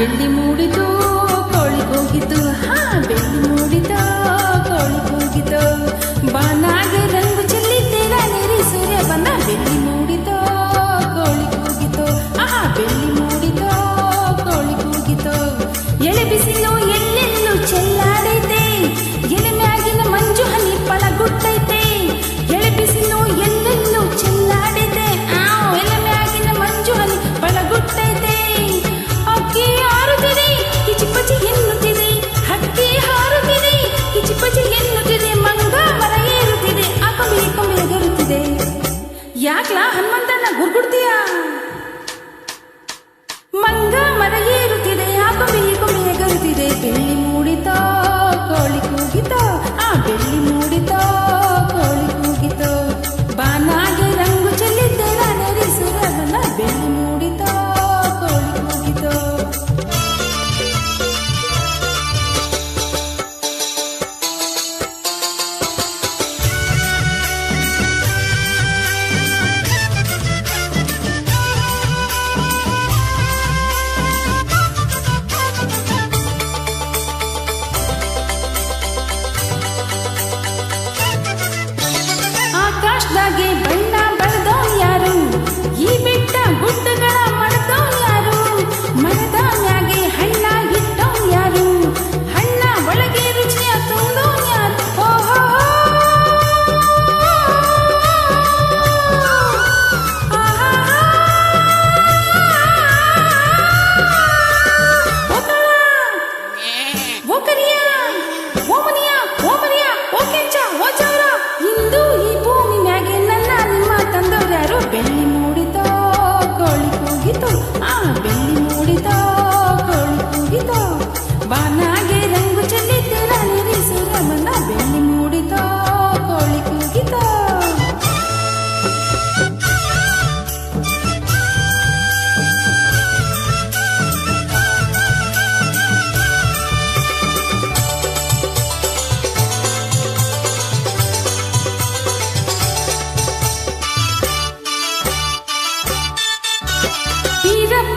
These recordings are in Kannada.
ಬೆಳ್ಳಿ ಮೂಡಿತು ಕೋಳಿ ಹೋಗಿತು ಗುರ್ಗುಡ್ತೀಯ ಮಂಗ ಮರ ಏರುತ್ತಿದೆ ಆ ಕೊಮ್ಮಿಗೆ ಕೊಮ್ಮಿಗೆ ಗರುತ್ತಿದೆ ಬೆಳ್ಳಿ ಕೋಳಿ ಆ ಬೆಳ್ಳಿ ಬೆಳ್ಳಿ ಮೂಡಿತ ಕೋಳಿ ಕೂಗಿತು ಆ ಬೆಳ್ಳಿ ಮೂಡಿತಾ.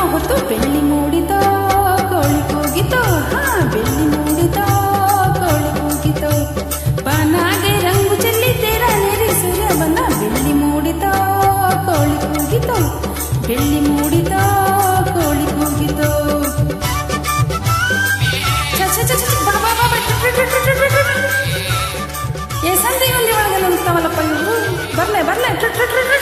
ಹೊತ್ತು ಬೆಳ್ಳಿ ಮೂಡಿತ, ಕೋಳಿ ಕೂಗಿತೋ, ಹಾ, ಬೆಳ್ಳಿ ಮೂಡಿತ, ಕೋಳಿ ಕೂಗಿತೋ. ಬನಾಗೆ ರಂಗು ಚೆಲ್ಲಿ ತೇರ ನೀರಿ ಸೂರ್ಯ ಬಂದ, ಬೆಳ್ಳಿ ಮೂಡಿತ, ಕೋಳಿ ಕೂಗಿತೋ. ಬೆಳ್ಳಿ ಮೂಡಿತ, ಕೋಳಿ ಕೂಗಿತೋ. ಏ ಸಂಧಿ ಒಂದಿ ಒಳಗೆ ನಂತಾವಲ್ಲಪ್ಪ ಇವರು. ಬರ್ಲೆ ಬರ್ಲೆ ಟ್ರಿಟ್ ಟ್ರಿಟ್ ಟ್ರಿಟ್